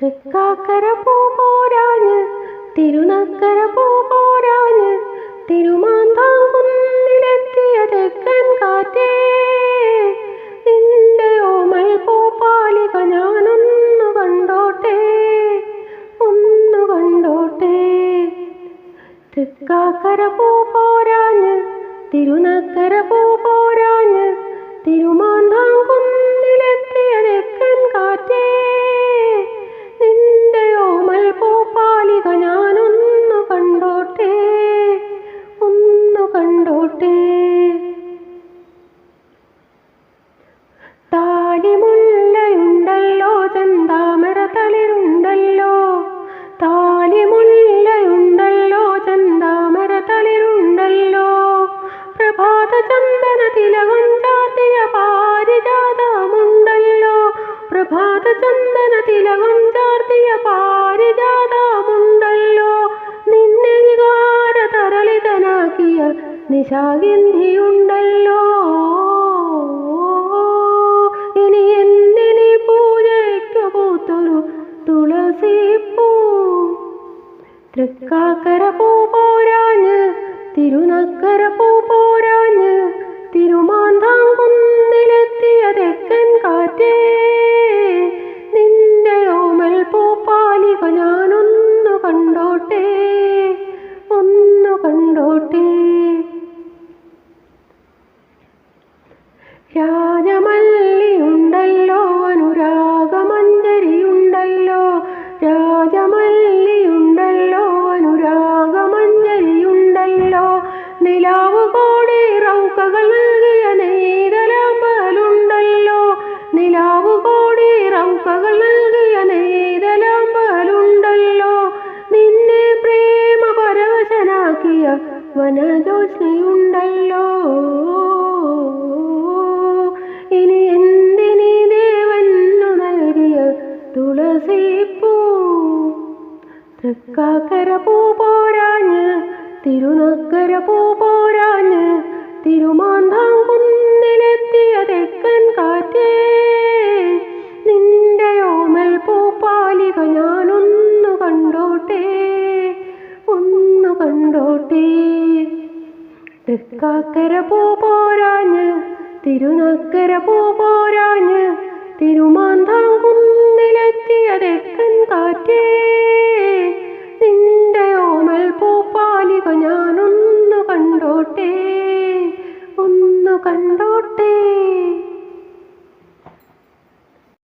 തൃക്കാക്കര പൂപോരാഞ്ഞ് തിരുനക്കര പൂപോരാഞ്ഞ് തിരുമാന്താകുന്നിലെത്തിയ കാറ്റേ. നിന്റെ ഓമൽ പൂപ്പാലിക ഞാനൊന്നു കണ്ടോട്ടെ ഒന്നു കണ്ടോട്ടെ. തൃക്കാക്കര തിരുനക്കര തളിരുണ്ടല്ലോ. പ്രഭാത ചന്ദന തിലകം ചാർത്തിയ പാരിജാതമുണ്ടല്ലോ. പ്രഭാത ചന്ദന തിലകം ചാർത്തിയ പാരിജാതമുണ്ടല്ലോ. നിന്നെ വികാര തരളിതനാക്കിയ നിശാഗിന്ധിയുണ്ടല്ലോ. ഇനി എന്തിനി തൃക്കാക്കര പൂ തിരുനക്കര പൂ വനജോഷ്ണിയുണ്ടല്ലോ ഇനി എന്തിനി ദേവന്നു നൽകിയ തുളസിപ്പൂ തൃക്കാക്കര പൂ പോരാഞ്ഞ് തിരുനക്കര പൂ പോരാഞ്ഞ് തിരുമാന്താംകുന്നിലെത്തിയ തൃക്കാക്കര പൂ പോരാഞ്ഞ് തിരുനക്കര പൂ പോരാഞ്ഞ് തിരുമാന്താംകുന്നിലെത്തിയ